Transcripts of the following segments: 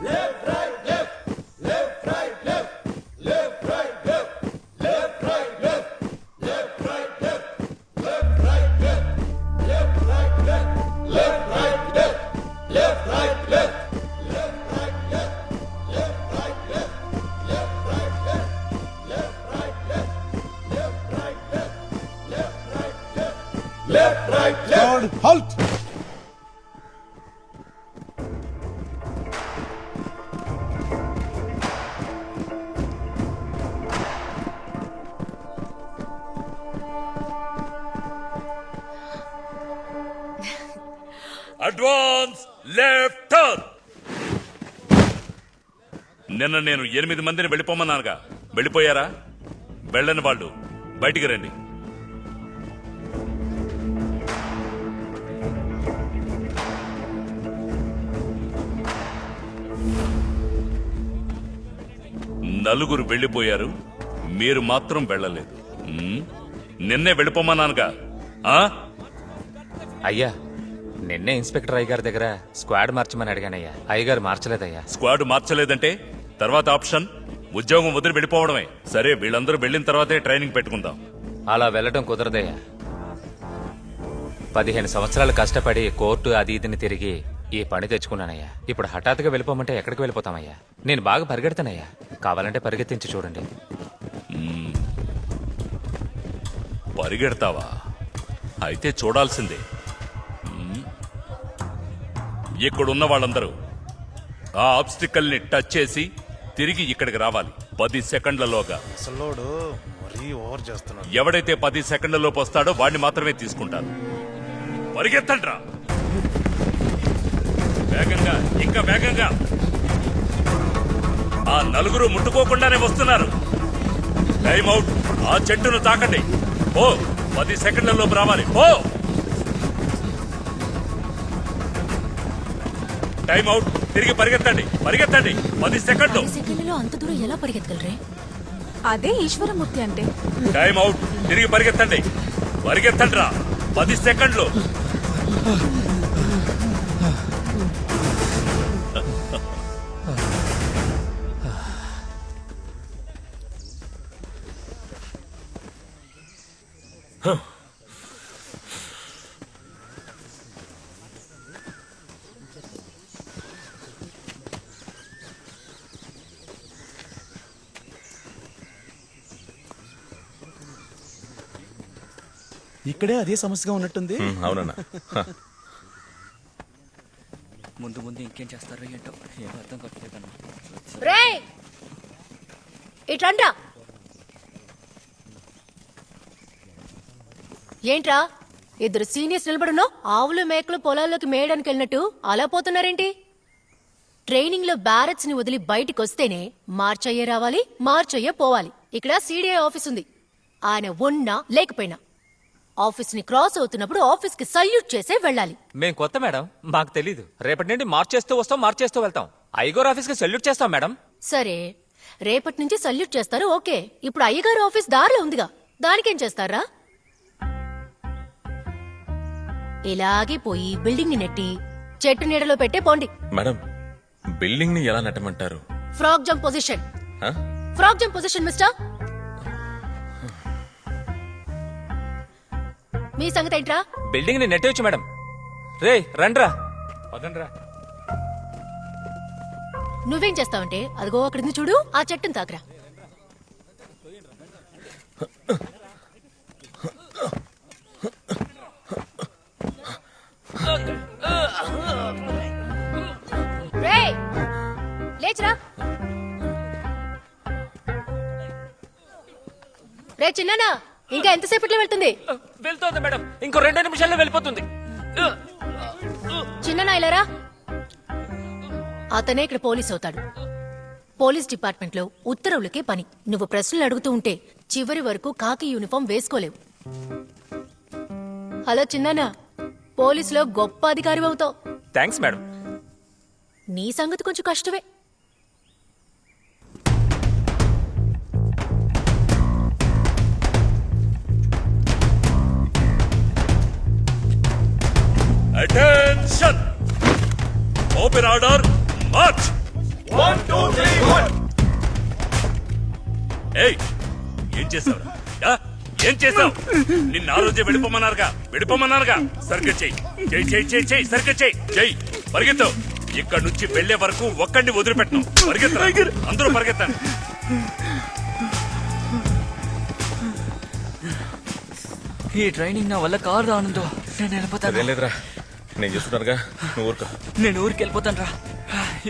Left, right, left. Left, right, left. Left, right, left. Left, right, left. Left, right, left. Left, right, left. Left, right, left. Left, right, left. Left, right, left. Left, right, left. Halt! నిన్న నేను ఎనిమిది మందిని వెళ్ళిపోమన్నానుగా. వెళ్ళిపోయారా? వెళ్ళని వాళ్ళు బయటికి రండి. నలుగురు వెళ్ళిపోయారు మీరు మాత్రం వెళ్ళలేదు? నిన్నే వెళ్ళిపోమన్నానుగా. ఆ? అయ్యా నిన్నే ఇన్స్పెక్టర్ అయ్య గారి దగ్గర స్క్వాడ్ మార్చమని అడిగానయ్యా. అయ్యగారు మార్చలేదయ్యా. స్క్వాడ్ మార్చలేదంటే? తర్వాత ఆప్షన్ ఉద్యోగం వదిలి వెళ్ళిపోవడమే. సరే వీళ్ళందరూ వెళ్ళిన తర్వాతే ట్రైనింగ్ పెట్టుకుందాం. అలా వెళ్ళటం కుదరదయ్యా. పదిహేను సంవత్సరాలు కష్టపడి కోర్టు అది ఇదిని తిరిగి ఈ పని తెచ్చుకున్నానయ్యా. ఇప్పుడు హఠాత్తుగా వెళ్ళిపోమంటే ఎక్కడికి వెళ్ళిపోతామయ్యా? నేను బాగా పరిగెడతానయ్యా. కావాలంటే పరిగెత్తించి చూడండి. పరిగెడతావా? అయితే చూడాల్సిందే. ఇక్కడున్న వాళ్ళందరూ ఆ ఆబ్స్టికల్ని టచ్ చేసి తిరిగి ఇక్కడికి రావాలి. పది సెకండ్లలోగా. అసలోడు మరీ ఓవర్ చేస్తున్నాడు. ఎవడైతే పది సెకండ్లలోపు వస్తాడో వాడిని మాత్రమే తీసుకుంటారు పరిగెత్తండ్రా. వేగంగా ఇంకా వేగంగా. ఆ నలుగురు ముట్టుకోకుండానే వస్తున్నారు. Time out. ఆ చెట్టును తాకండి. ఓ పది సెకండ్లలోపు రావాలి. ఓ టైం అవుట్. తిరిగి పరిగెత్తండి పరిగెత్తండి. పది సెకండ్లు. పది సెకండ్లలో అంత దూరం ఎలా పరిగెత్తగలరే? అదే ఈశ్వరమూర్తి అంటే. Time out. తిరిగి పరిగెత్తండి. పరిగెత్తండి రా పది సెకండ్లు. ఇక్కడే అదే సమస్యగా ఉన్నట్టుంది. అవునన్నా. ముందు ముందు ఇంకేం చేస్తారో ఏంటో ఏం అర్థం కావట్లేదన్నా రే ఇట్రండ్రా ఏంట్రా? ఇద్దరు సీనియర్స్ నిలబడును ఆవులు మేకలు పొలాల్లోకి మేయడానికి వెళ్ళినట్టు అలా పోతున్నారేంటి? ట్రైనింగ్లో బ్యారెట్స్ని వదిలి బయటికి వస్తేనే మార్చయ్యే రావాలి మార్చయ్యే పోవాలి. ఇక్కడ సీడీఐ ఆఫీస్ ఉంది ఆయన ఉన్నా లేకపోయినా. ఆఫీస్ని క్రాస్ అవుతున్నప్పుడు ఆఫీస్కి సల్యూట్ చేసే వెళ్ళాలి. మేం కొత్త మేడం. మాకు తెలీదు. రేపటి నుండి మార్చేస్తూ వస్తాం మార్చేస్తూ వెళ్తాం. ఐగోర్ ఆఫీస్కి సెల్యూట్ చేస్తాం మేడం. సరే. రేపటి నుంచి సల్యూట్ చేస్తారు ఓకే. ఇప్పుడు అయ్యగారు ఆఫీస్ దారిలో ఉందిగా. దానికేం చేస్తారా? ఇలాగే పోయి బిల్డింగ్ని నెట్టి చెట్టు నీడలో పెట్టే పోండి. మేడం బిల్డింగ్ని ఎలా నెట్టమంటారు? Frog jump position? Frog jump position mister. మీ సంగతి ఏంట్రా? బిల్డింగ్ని నెట్టేయచ్చు మేడం. రే రండ్రా. వదండ్రా నువ్వేం చేస్తావంటే అదిగో అక్కడి చూడు ఆ చెట్టును తాకరా. రేయ్, లేచురా. రే చిన్నానా. ఇంకా ఎంతసేపట్లో వెళ్తుంది? వెళ్తోంది మేడం. ఇంకో రెండు నిమిషాల్లో వెళ్ళిపోతుంది. చిన్న ఇలారా అతనే ఇక్కడ పోలీస్ అవుతాడు. పోలీస్ డిపార్ట్మెంట్లో ఉత్తర్వులకే పని. నువ్వు ప్రశ్నలు అడుగుతూ ఉంటే చివరి వరకు కాకి యూనిఫామ్ వేసుకోలేవు. హలో చిన్నానా పోలీసులో గొప్ప అధికారి అవుతావు. Thanks madam. నీ సంగతి కొంచెం కష్టమే. Open order. మార్చ్. ఏయ్ ఏం చేసావు ఏం చేసావు? నిన్న ఆ రోజే వెళ్ళిపోమన్నారుగా వెళ్ళిపోమన్నారుగా సరిగ్గా చెయ్యి చెయ్యి చెయ్యి చెయ్యి చెయ్యి సరిగ్గా చెయ్యి చెయ్యి పరిగెత్తు. ఇక్కడ నుంచి వెళ్ళే వరకు ఒక్కడిని వదిలిపెట్టను. పరిగెత్తు అందరూ పరిగెత్తండి. ఈ ట్రైనింగ్ నా వల్ల కారు ఆనందో నేను వెళ్ళిపోతాను. లేదురా నేను చూస్తున్నానుగా నువ్వు ఊరుకో. నేను ఊరికి వెళ్ళిపోతాను రా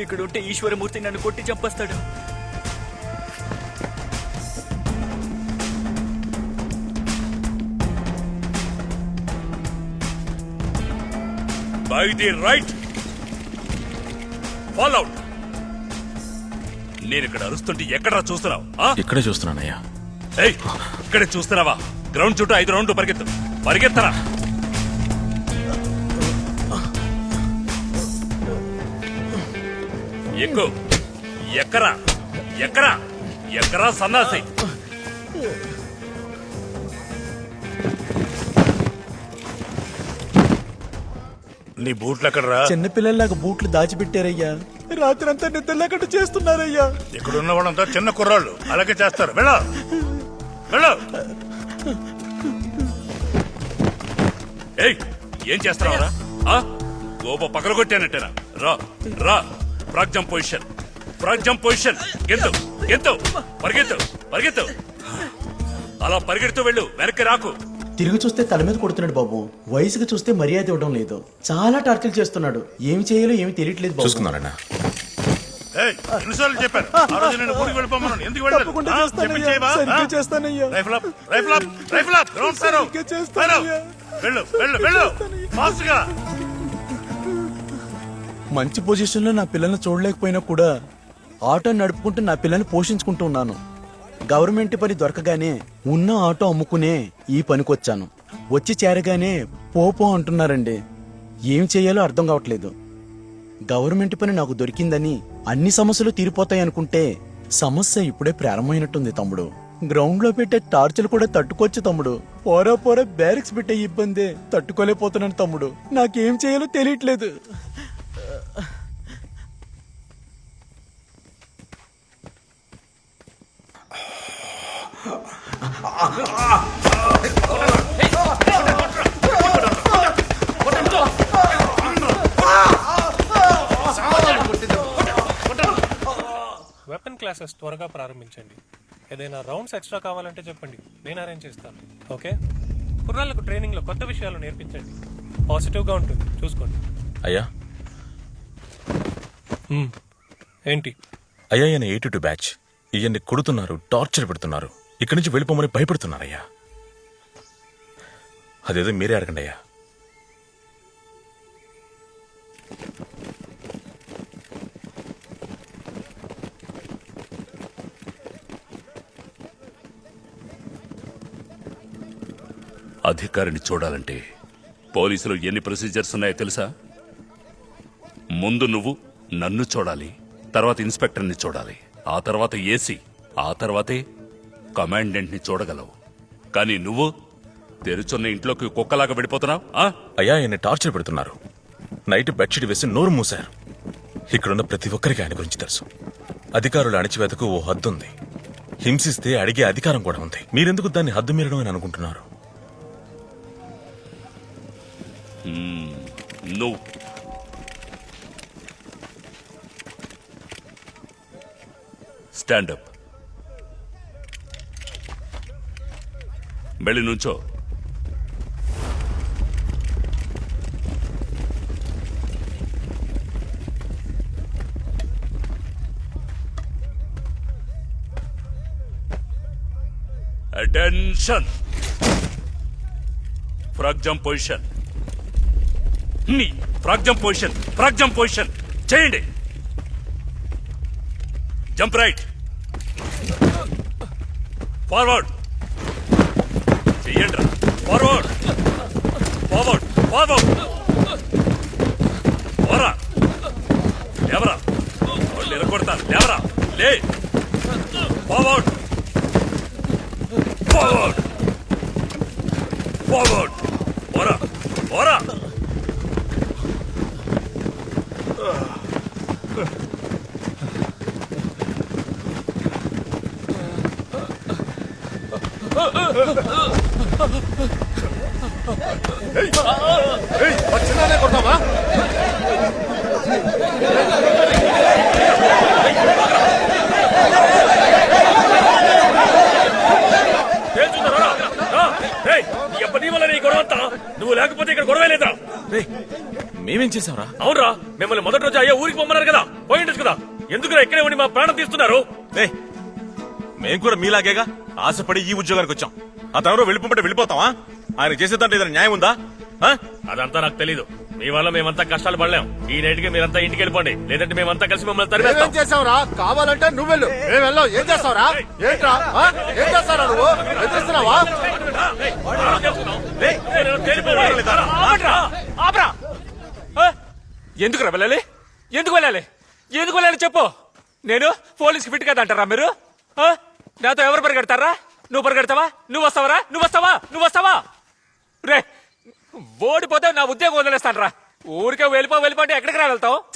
ఇక్కడ ఉంటే ఈశ్వరమూర్తి నన్ను కొట్టి చంపేస్తాడు. By the right follow out నేను ఇక్కడ అరుస్తుంటే ఎక్కడరా చూస్తున్నావు ఆ? ఇక్కడే చూస్తున్నానయ్యా. ఏయ్ ఇక్కడే చూస్తున్నావా? గ్రౌండ్ చుట్టూ ఐదు రౌండ్లు పరిగెత్తు. పరిగెత్తరా ఎక్కు. ఎక్కరా? ఎక్కరా? ఎక్కరా సన్నాసి? నీ బూట్లు ఎక్కడరా? చిన్నపిల్లల్లాగా బూట్లు దాచిపెట్టారయ్యా. రాత్రంతా నిద్ర లేకుండా చేస్తున్నారయ్యా. ఇక్కడ ఉన్న వాళ్ళంతా చిన్న కుర్రాళ్ళు. అలాగే చేస్తారు. వెళ్ళ. వెళ్ళు. ఏయ్ ఏం చేస్తున్నావురా? ఆ? గోప పగలగొట్టానంటేనా? రా రా. Frog jump position. Frog jump position. గెంతు గెంతు పరిగెత్తు పరిగెత్తు. అలా పరిగెడుతూ వెళ్ళు వెనక్కి రాకు. తిరిగి చూస్తే తల మీద కొడుతున్నాడు బాబు. వయసుకు చూస్తే మర్యాద ఇవ్వడం లేదు. చాలా టార్చర్ చేస్తున్నాడు. ఏమి చేయాలో ఏమి తెలియట్లేదు బాబు. ఎన్నిసార్లు చెప్పాను ఆ రోజు నేను ఊరికి వెళ్ళిపోమన్నాను. ఎందుకు తప్పకుండా చేస్తానయ్యా. సరిగ్గా చేస్తానయ్యా. Rifle up rifle up rifle up. Ground sir సరిగ్గా చేస్తానయ్యా. వెళ్ళు వెళ్ళు వెళ్ళు. ఫాస్ట్గా. మంచి పొజిషన్లో నా పిల్లల్ని చూడలేకపోయినా కూడా ఆటో నడుపుకుంటూ నా పిల్లల్ని పోషించుకుంటూ ఉన్నాను. గవర్నమెంట్ పని దొరకగానే ఉన్న ఆటో అమ్ముకునే ఈ పనికొచ్చాను. వచ్చి చేరగానే పోపో అంటున్నారండి. ఏం చేయాలో అర్థం కావట్లేదు. గవర్నమెంట్ పని నాకు దొరికిందని అన్ని సమస్యలు తీరిపోతాయి అనుకుంటే సమస్య ఇప్పుడే ప్రారంభమైనట్టుంది తమ్ముడు. గ్రౌండ్లో పెట్టే టార్చులు కూడా తట్టుకోవచ్చు తమ్ముడు. పోరా పోరా బ్యారిక్స్ పెట్టే ఇబ్బందే తట్టుకోలేకపోతున్నాను తమ్ముడు. నాకేం చేయాలో తెలియట్లేదు. వెపన్ క్లాసెస్ త్వరగా ప్రారంభించండి. ఏదైనా రౌండ్స్ ఎక్స్ట్రా కావాలంటే చెప్పండి. నేను అరేంజ్ చేస్తాను. ఓకే కుర్రాళ్ళకు ట్రైనింగ్లో కొత్త విషయాలు నేర్పించండి. పాజిటివ్గా ఉంటుంది. చూసుకోండి. అయ్యా. మ్మ్. ఏంటి? అయ్యా ఈయన ఎయిటీ టూ బ్యాచ్ ఈయన్ని కొడుతున్నారు టార్చర్ పెడుతున్నారు. ఇక్కడి నుంచి వెళ్ళిపోమని భయపడుతున్నారయ్యా. అదేదో మీరే అడగండి అయ్యా. అధికారిని చూడాలంటే పోలీసులు ఎన్ని ప్రొసీజర్స్ ఉన్నాయో తెలుసా? ముందు నువ్వు నన్ను చూడాలి తర్వాత ఇన్స్పెక్టర్ని చూడాలి ఆ తర్వాత ఏసీ ఆ తర్వాతే కమాండెంట్ని చూడగలవు. కానీ నువ్వు తెరుచున్న ఇంట్లోకి కుక్కలాగా వెళ్ళిపోతున్నావు? అయ్యా ఆయన టార్చర్ పెడుతున్నారు. నైట్ బెడ్షీట్ వేసి నోరు మూశారు. ఇక్కడున్న ప్రతి ఒక్కరికి ఆయన గురించి తెలుసు. అధికారుల అణిచివేతకు ఓ హద్దు ఉంది. హింసిస్తే అడిగే అధికారం కూడా ఉంది. మీరెందుకు దాన్ని హద్దు మీరడం అని అనుకుంటున్నారు? నువ్వు. Stand up. వెళ్ళి నుంచో. అటెన్షన్ ఫ్రాగ్ జంప్ పొజిషన్ నీ frog jump position frog jump position చేయండి jump right forward forward forward forward పోరా లేవరా వాళ్ళు ఎరగొడతారు లేవరా లే ఫార్వర్డ్ ఫార్వర్డ్ ఫార్వర్డ్ పోరా పోరా Ugh! నువ్వు లేకపోతే ఇక్కడ గొడవ లేదా మేమేం చేసాంరా అవునరా మిమ్మల్ని మొదటి రోజు అయ్యా ఊరికి పొమ్మన్నారు కదా పోయిండొచ్చు కదా. ఎందుకురా ఇక్కడే ఉండి మా ప్రాణం తీస్తున్నారు? మేం కూడా మీలాగేగా ఆశపడి ఈ ఉద్యోగానికి వచ్చాం. ఆ తనలో వెళ్ళిపోమంటే వెళ్ళిపోతావా ఆయన చేసేదంటే ఏదైనా న్యాయం ఉందా ఆ? అదంతా నాకు తెలీదు మీ వల్ల మేమంతా కష్టాలు పడలేం ఈ నైట్కి మీరంతా ఇంటికి వెళ్ళిపోండి లేదంటే మేమంతా కలిసి మిమ్మల్ని తరిమేస్తాం చేసావురా కావాలంటే నువ్వు వెళ్ళు మేము వెళ్ళాం ఏం చేస్తావురా ఏంట్రా ఆ? ఏం చేస్తారా నువ్వు ఎదురుస్తున్నావా ఎందుకు వెళ్ళాలి ఎందుకు వెళ్ళాలి ఎందుకు వెళ్ళాలి చెప్పు నేను పోలీస్కి ఫిట్ కదా అంటారా మీరు ఆ? నాతో ఎవరు పరిగెడతారా నువ్వు పరిగెడతావా? నువ్వు వస్తావరా? నువ్వు వస్తావా? నువ్వు వస్తావా? రే ఓడిపోతే నా ఉద్యోగం వదిలేస్తాను రా ఊరికే వెళ్ళిపో వెళ్ళిపో అంటే ఎక్కడికి రా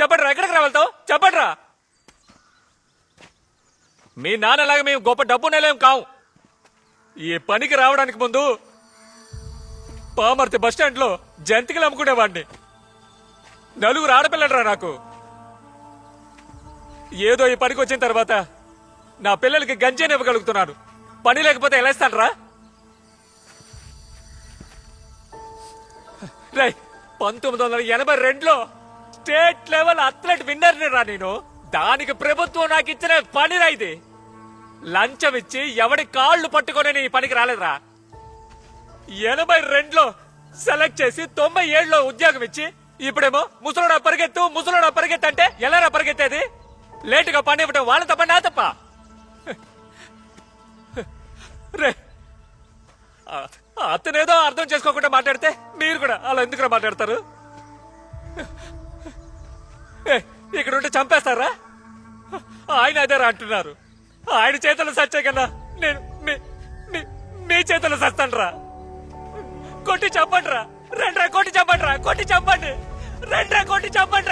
చెప్పండి రా ఎక్కడికి రా చెప్పండి రా మీ నాన్నలాగా మేము గొప్ప డబ్బు నెలేం కావు ఈ పనికి రావడానికి ముందు పామర్తి బస్ స్టాండ్లో జంతికలు అమ్ముకునేవాడిని. నలుగురు ఆడపిల్లలరా నాకు. ఏదో ఈ పనికి వచ్చిన తర్వాత నా పిల్లలకి గంజేని ఇవ్వగలుగుతున్నాను. పని లేకపోతే ఎలా ఇస్తానరా రై పంతొమ్మిది వందల ఎనభై రెండులో స్టేట్ లెవెల్ అథ్లెట్ విన్నర్ రా నేను. దానికి ప్రభుత్వం నాకు ఇచ్చిన పనిరా ఇది. లంచం ఇచ్చి ఎవడి కాళ్ళు పట్టుకొని నీ ఈ పనికి రాలేదురా. ఎనభై రెండులో సెలెక్ట్ చేసి తొంభై ఏడులో ఉద్యోగం ఇచ్చి ఇప్పుడేమో ముసలోడా పరిగెత్తు ముసలోడా పరిగెత్తు అంటే ఎలా పరిగెత్తేది? లేటుగా పని ఇవ్వడం వాళ్ళ తప్ప నా తప్ప. అతనేదో అర్థం చేసుకోకుండా మాట్లాడితే మీరు కూడా అలా ఎందుకు మాట్లాడతారు? ఏ, ఇక్కడ ఉంటే చంపేస్తారా? ఆయన అదేరా అంటున్నారు. ఆయన చేతులు సచ్చే కన్నా నేను మీ మీ- మీ చేతులు సస్తాను కొట్టి చంపండి రా రెండ్రా కొట్టి చంపండి రా కొట్టి చంపండి. రెండ్రా కొట్టి చంపండి